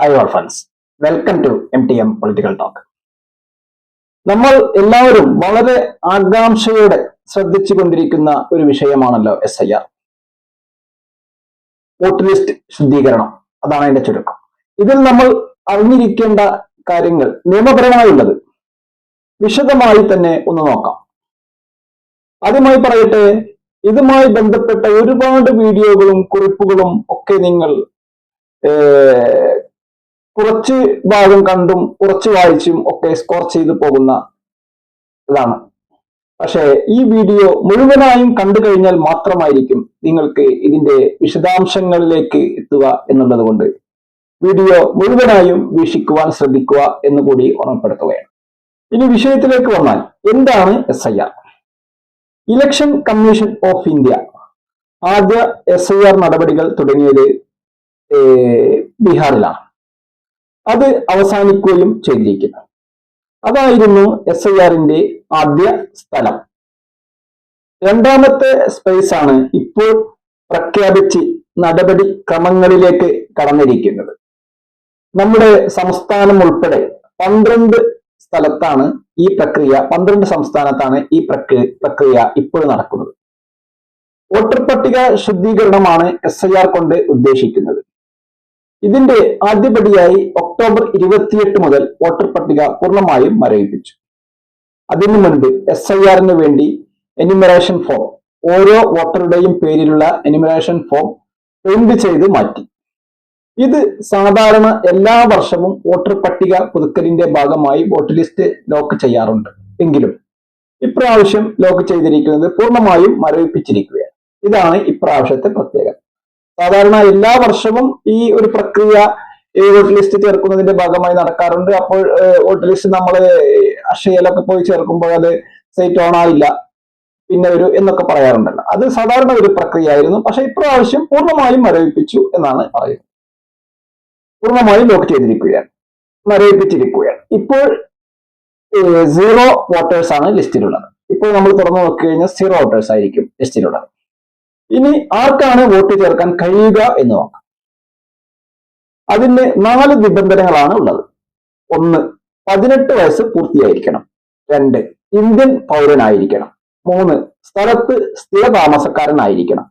Hi all friends welcome to M T M political talk നമ്മൾ എല്ലാവരും വളരെ ആകാംക്ഷയോടെ ശ്രദ്ധിച്ചു കൊണ്ടിരിക്കുന്ന ഒരു വിഷയമാണല്ലോ S I R vote list ശുദ്ധീകരണം. അതാണ് അതിന്റെ ചുരുക്കം. ഇതിൽ നമ്മൾ അറിഞ്ഞിരിക്കേണ്ട കാര്യങ്ങൾ നിയമപരമായുള്ളത് വിശദമായി തന്നെ ഒന്ന് നോക്കാം. ആദ്യമായി പറയട്ടെ ഇതുമായി ബന്ധപ്പെട്ട ഒരുപാട് വീഡിയോകളും കുറിപ്പുകളും ഒക്കെ നിങ്ങൾ കുറച്ച് ഭാഗം കണ്ടും കുറച്ച് വായിച്ചും ഒക്കെ സ്കോർ ചെയ്തു പോകുന്ന ഇതാണ്. പക്ഷേ ഈ വീഡിയോ മുഴുവനായും കണ്ടു കഴിഞ്ഞാൽ മാത്രമായിരിക്കും നിങ്ങൾക്ക് ഇതിന്റെ വിശദാംശങ്ങളിലേക്ക് എത്തുക എന്നുള്ളത് കൊണ്ട്. വീഡിയോ മുഴുവനായും വീക്ഷിക്കുവാൻ ശ്രദ്ധിക്കുക എന്ന് കൂടി ഓർമ്മപ്പെടുത്തുകയാണ്. ഇനി വിഷയത്തിലേക്ക് വന്നാൽ എന്താണ് S I R election commission of India ആദ്യ എസ് ഐ ആർ നടപടികൾ തുടങ്ങിയത് ബീഹാറിലാണ്. അത് അവസാനിക്കുകയും ചെയ്തിരിക്കുന്നു. അതായിരുന്നു എസ് ഐ ആറിന്റെ ആദ്യ സ്ഥലം. രണ്ടാമത്തെ സ്പേസ് ആണ് ഇപ്പോൾ പ്രഖ്യാപിച്ച് നടപടി ക്രമങ്ങളിലേക്ക് കടന്നിരിക്കുന്നത്. നമ്മുടെ സംസ്ഥാനം ഉൾപ്പെടെ പന്ത്രണ്ട് സ്ഥലത്താണ് ഈ പ്രക്രിയ പന്ത്രണ്ട് സംസ്ഥാനത്താണ് ഈ പ്രക്രിയ പ്രക്രിയ ഇപ്പോൾ നടക്കുന്നത്. വോട്ടർ പട്ടിക ശുദ്ധീകരണമാണ് എസ് ഐ ആർ കൊണ്ട് ഉദ്ദേശിക്കുന്നത്. ഇതിന്റെ ആദ്യപടിയായി ഒക്ടോബർ ഇരുപത്തിയെട്ട് മുതൽ വോട്ടർ പട്ടിക പൂർണമായും മരവിപ്പിച്ചു. അതിനു മുൻപ് എസ് ഐ ആറിന് വേണ്ടി എനിമറേഷൻ ഫോം ഓരോ വോട്ടറുടെയും പേരിലുള്ള എനിമറേഷൻ ഫോം പ്രിന്റ് ചെയ്ത് മാറ്റി. ഇത് സാധാരണ എല്ലാ വർഷവും വോട്ടർ പട്ടിക പുതുക്കലിന്റെ ഭാഗമായി വോട്ട് ലിസ്റ്റ് ലോക്ക് ചെയ്യാറുണ്ട്. എങ്കിലും ഇപ്രാവശ്യം ലോക്ക് ചെയ്തിരിക്കുന്നത് പൂർണമായും മരവിപ്പിച്ചിരിക്കുകയാണ്. ഇതാണ് ഇപ്രാവശ്യത്തെ പ്രത്യേകത. സാധാരണ എല്ലാ വർഷവും ഈ ഒരു പ്രക്രിയ ഈ വോട്ട് ലിസ്റ്റ് ചേർക്കുന്നതിന്റെ ഭാഗമായി നടക്കാറുണ്ട്. അപ്പോൾ വോട്ട് ലിസ്റ്റ് നമ്മൾ അക്ഷയയിലൊക്കെ പോയി ചേർക്കുമ്പോൾ അത് സൈറ്റ് ഓൺ ആയില്ല. പിന്നെ ഒരു എന്നൊക്കെ പറയാറുണ്ടല്ലോ. അത് സാധാരണ ഒരു പ്രക്രിയ ആയിരുന്നു പക്ഷെ ഇപ്രാവശ്യം പൂർണമായും മരവിപ്പിച്ചു എന്നാണ് പറയുന്നത്. പൂർണമായും ലോക്ക് ചെയ്തിരിക്കുകയാണ്. മരവിപ്പിച്ചിരിക്കുകയാണ്. ഇപ്പോൾ സീറോ വോട്ടേഴ്സ് ആണ് ലിസ്റ്റിലുള്ളത് ഇപ്പോൾ നമ്മൾ തുറന്നു നോക്കി കഴിഞ്ഞാൽ സീറോ വോട്ടേഴ്സ് ആയിരിക്കും ലിസ്റ്റിലുള്ളത് ഇനി ആർക്കാണ് വോട്ട് ചേർക്കാൻ കഴിയുക എന്ന് നോക്കാം. അതിന് നാല് നിബന്ധനകളാണ് ഉള്ളത്. ഒന്ന് പതിനെട്ട് വയസ്സ് പൂർത്തിയായിരിക്കണം. രണ്ട് ഇന്ത്യൻ പൗരനായിരിക്കണം. മൂന്ന് സ്ഥലത്ത് സ്ഥിര താമസക്കാരനായിരിക്കണം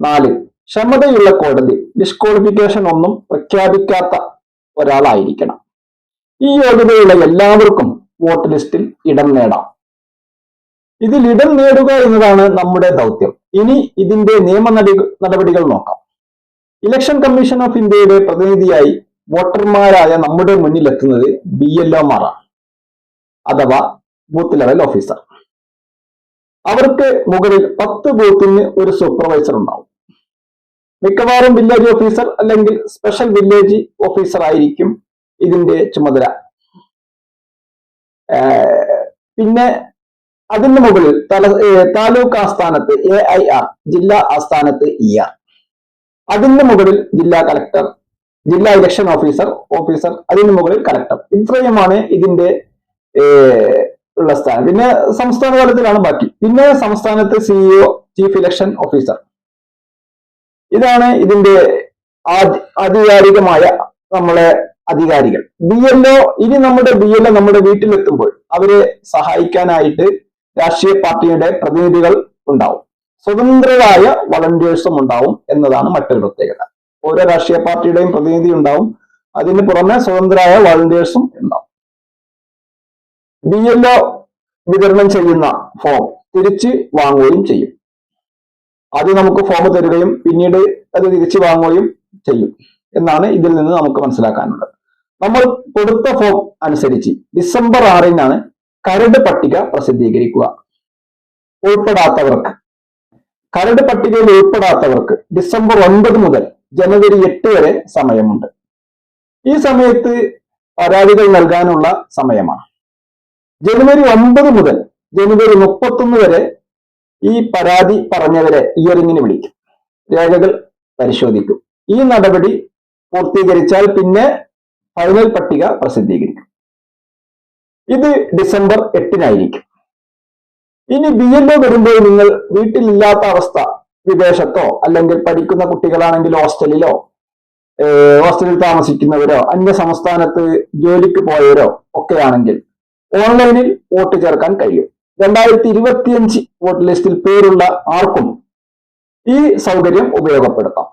നാല് ക്ഷമതയുള്ള കോടതി ഡിസ്ക്വാളിഫിക്കേഷൻ ഒന്നും പ്രഖ്യാപിക്കാത്ത ഒരാളായിരിക്കണം. ഈ യോഗ്യതയുള്ള എല്ലാവർക്കും വോട്ട് ലിസ്റ്റിൽ ഇടം നേടാം. ഇതിൽ ഇടം നേടുക എന്നതാണ് നമ്മുടെ ദൗത്യം. ഇനി ഇതിന്റെ നിയമ നടപടികൾ നോക്കാം. ഇലക്ഷൻ കമ്മീഷൻ ഓഫ് ഇന്ത്യയുടെ പ്രതിനിധിയായി വോട്ടർമാരായ നമ്മുടെ മുന്നിലെത്തുന്നത് ബി എൽ ഒമാരാണ് അഥവാ ബൂത്ത് ലെവൽ ഓഫീസർ അവർക്ക് മുകളിൽ പത്ത് ബൂത്തിന് ഒരു സൂപ്പർവൈസർ ഉണ്ടാവും. മിക്കവാറും വില്ലേജ് ഓഫീസർ അല്ലെങ്കിൽ സ്പെഷ്യൽ വില്ലേജ് ഓഫീസർ ആയിരിക്കും ഇതിന്റെ ചുമതല. പിന്നെ അതിന് മുകളിൽ തല താലൂക്ക് ആസ്ഥാനത്ത് എ ഐ ആർ ജില്ലാ ആസ്ഥാനത്ത് ഇ ആർ അതിന് മുകളിൽ ജില്ലാ കളക്ടർ ജില്ലാ ഇലക്ഷൻ ഓഫീസർ ഓഫീസർ അതിന് മുകളിൽ കളക്ടർ ഇത്രയുമാണ് ഇതിന്റെ ഉള്ള സ്ഥാനം. പിന്നെ സംസ്ഥാന തലത്തിലാണ് ബാക്കി. പിന്നെ സംസ്ഥാനത്ത് സിഇഒ ചീഫ് ഇലക്ഷൻ ഓഫീസർ ഇതാണ് ഇതിന്റെ ആധി- ആധികാരികമായ നമ്മളെ അധികാരികൾ. ബി എൽ ഇനി നമ്മുടെ ബി എൽ നമ്മുടെ വീട്ടിലെത്തുമ്പോൾ അവരെ സഹായിക്കാനായിട്ട് രാഷ്ട്രീയ പാർട്ടിയുടെ പ്രതിനിധികൾ ഉണ്ടാവും. സ്വതന്ത്രരായ വളണ്ടിയേഴ്സും ഉണ്ടാവും എന്നതാണ് മറ്റൊരു പ്രത്യേകത. ഓരോ രാഷ്ട്രീയ പാർട്ടിയുടെയും പ്രതിനിധി ഉണ്ടാവും അതിന് പുറമെ സ്വതന്ത്രരായ വളണ്ടിയേഴ്സും ഉണ്ടാവും. ബി എൽ ഒ വിതരണം ചെയ്യുന്ന ഫോം തിരിച്ച് വാങ്ങുകയും ചെയ്യും. ആദ്യം നമുക്ക് ഫോം തരികയും പിന്നീട് അത് തിരിച്ചു വാങ്ങുകയും ചെയ്യും എന്നാണ് ഇതിൽ നിന്ന് നമുക്ക് മനസ്സിലാക്കാനുള്ളത്. നമ്മൾ കൊടുത്ത ഫോം അനുസരിച്ച് ഡിസംബർ ആറിനാണ് കരട് പട്ടിക പ്രസിദ്ധീകരിക്കുക. ഉൾപ്പെടാത്തവർക്ക്. കരട് പട്ടികയിൽ ഉൾപ്പെടാത്തവർക്ക് ഡിസംബർ ഒൻപത് മുതൽ ജനുവരി എട്ട് വരെ സമയമുണ്ട്. ഈ സമയത്ത് പരാതികൾ നൽകാനുള്ള സമയമാണ്. ജനുവരി ഒൻപത് മുതൽ ജനുവരി മുപ്പത്തൊന്ന് വരെ ഈ പരാതി പറഞ്ഞവരെ ഇയറിങ്ങിന് വിളിക്കും. രേഖകൾ പരിശോധിക്കും. ഈ നടപടി പൂർത്തീകരിച്ചാൽ പിന്നെ ഫൈനൽ പട്ടിക പ്രസിദ്ധീകരിക്കും. ഇത് ഡിസംബർ എട്ടിനായിരിക്കും. ഇനി ബി എൽ ഒ വരുമ്പോൾ നിങ്ങൾ വീട്ടിലില്ലാത്ത അവസ്ഥ വിദേശത്തോ അല്ലെങ്കിൽ പഠിക്കുന്ന കുട്ടികളാണെങ്കിൽ ഹോസ്റ്റലിലോ ഹോസ്റ്റലിൽ താമസിക്കുന്നവരോ അന്യ സംസ്ഥാനത്ത് ജോലിക്ക് പോയവരോ ഒക്കെ ആണെങ്കിൽ ഓൺലൈനിൽ വോട്ട് ചേർക്കാൻ കഴിയും. രണ്ടായിരത്തി ഇരുപത്തിയഞ്ച് വോട്ട് ലിസ്റ്റിൽ പേരുള്ള ആർക്കും ഈ സൗകര്യം ഉപയോഗപ്പെടുത്താം.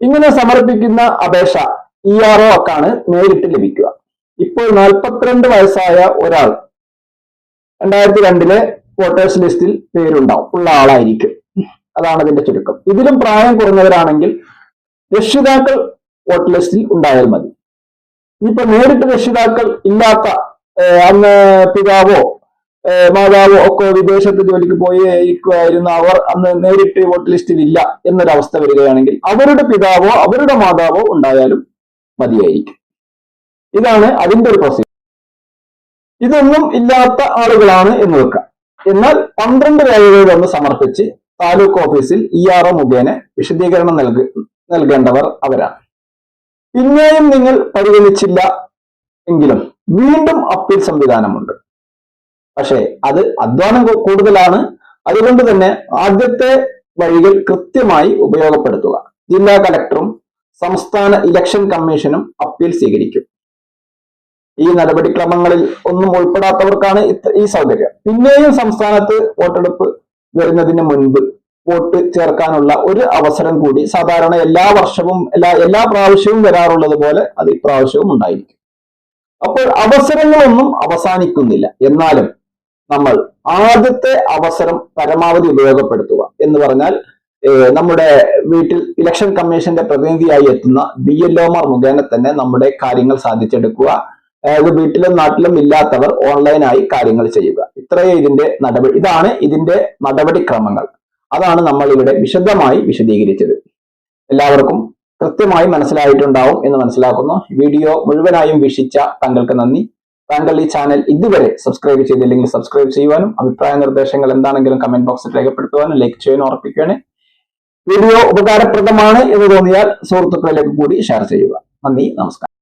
ഇങ്ങനെ സമർപ്പിക്കുന്ന അപേക്ഷ ഇ ആർ ഒ നേരിട്ട് ലഭിക്കുക. ഇപ്പോൾ നാൽപ്പത്തിരണ്ട് വയസ്സായ ഒരാൾ രണ്ടായിരത്തി രണ്ടിലെ വോട്ടേഴ്സ് ലിസ്റ്റിൽ പേരുണ്ടാവും. ഉള്ള ആളായിരിക്കും. അതാണ് അതിന്റെ ചുരുക്കം. ഇതിലും പ്രായം കുറഞ്ഞവരാണെങ്കിൽ രക്ഷിതാക്കൾ വോട്ട് ലിസ്റ്റിൽ ഉണ്ടായാൽ മതി. ഇനിയിപ്പോ നേരിട്ട് രക്ഷിതാക്കൾ ഇല്ലാത്ത അന്ന് പിതാവോ മാതാവോ ഒക്കെ വിദേശത്ത് ജോലിക്ക് പോയി ഇരിക്കുമായിരുന്ന അവർ അന്ന് നേരിട്ട് വോട്ട് ലിസ്റ്റിൽ ഇല്ല എന്നൊരവസ്ഥ വരികയാണെങ്കിൽ അവരുടെ പിതാവോ അവരുടെ മാതാവോ ഉണ്ടായാലും മതിയായിരിക്കും. ഇതാണ് അതിന്റെ ഒരു പ്രൊസീജിയർ ഇതൊന്നും ഇല്ലാത്ത ആളുകളാണ് എന്ന് വെക്കാം. എന്നാൽ പന്ത്രണ്ട് രേഖകളിലൊന്ന് സമർപ്പിച്ച് താലൂക്ക് ഓഫീസിൽ ഇ ആർ ഒ മുഖേന വിശദീകരണം നൽക നൽകേണ്ടവർ അവരാണ്. പിന്നെയും നിങ്ങൾ പരിഗണിച്ചില്ല എങ്കിലും വീണ്ടും അപ്പീൽ സംവിധാനമുണ്ട്. പക്ഷേ അത് അധ്വാനം കൂടുതലാണ്. അതുകൊണ്ട് തന്നെ ആദ്യത്തെ വഴികൾ കൃത്യമായി ഉപയോഗപ്പെടുത്തുക. ജില്ലാ കലക്ടറും സംസ്ഥാന ഇലക്ഷൻ കമ്മീഷനും അപ്പീൽ സ്വീകരിക്കും. ഈ നടപടിക്രമങ്ങളിൽ ഒന്നും ഉൾപ്പെടാത്തവർക്കാണ് ഈ സൗകര്യം. പിന്നെയും സംസ്ഥാനത്ത് വോട്ടെടുപ്പ് വരുന്നതിന് മുൻപ് വോട്ട് ചേർക്കാനുള്ള ഒരു അവസരം കൂടി സാധാരണ എല്ലാ വർഷവും എല്ലാ എല്ലാ പ്രാവശ്യവും വരാറുള്ളത് പോലെ അത് ഇപ്രാവശ്യവും ഉണ്ടായിരിക്കും. അപ്പോൾ അവസരങ്ങളൊന്നും അവസാനിക്കുന്നില്ല. എന്നാലും നമ്മൾ ആദ്യത്തെ അവസരം പരമാവധി ഉപയോഗപ്പെടുത്തുക എന്ന് പറഞ്ഞാൽ നമ്മുടെ വീട്ടിൽ ഇലക്ഷൻ കമ്മീഷന്റെ പ്രതിനിധിയായി എത്തുന്ന ബി എൽ ഒമാർ മുഖേന തന്നെ നമ്മുടെ കാര്യങ്ങൾ സാധിച്ചെടുക്കുക. അതായത് വീട്ടിലും നാട്ടിലും ഇല്ലാത്തവർ ഓൺലൈനായി കാര്യങ്ങൾ ചെയ്യുക. ഇത്രയേ ഇതിന്റെ നടപടി ഇതാണ് ഇതിന്റെ നടപടിക്രമങ്ങൾ. അതാണ് നമ്മൾ ഇവിടെ വിശദമായി വിശദീകരിച്ചത്. എല്ലാവർക്കും കൃത്യമായി മനസ്സിലായിട്ടുണ്ടാവും എന്ന് മനസ്സിലാക്കുന്നു. വീഡിയോ മുഴുവനായും വീക്ഷിച്ച താങ്കൾക്ക് നന്ദി. താങ്കൾ ഈ ചാനൽ ഇതുവരെ സബ്സ്ക്രൈബ് ചെയ്തില്ലെങ്കിൽ സബ്സ്ക്രൈബ് ചെയ്യുവാനും അഭിപ്രായ നിർദ്ദേശങ്ങൾ എന്താണെങ്കിലും കമന്റ് ബോക്സിൽ രേഖപ്പെടുത്തുവാനും ലൈക്ക് ചെയ്യാനും ഉറപ്പിക്കുകയാണ്. വീഡിയോ ഉപകാരപ്രദമാണ് എന്ന് തോന്നിയാൽ സുഹൃത്തുക്കളിലേക്ക് കൂടി ഷെയർ ചെയ്യുക. നന്ദി നമസ്കാരം.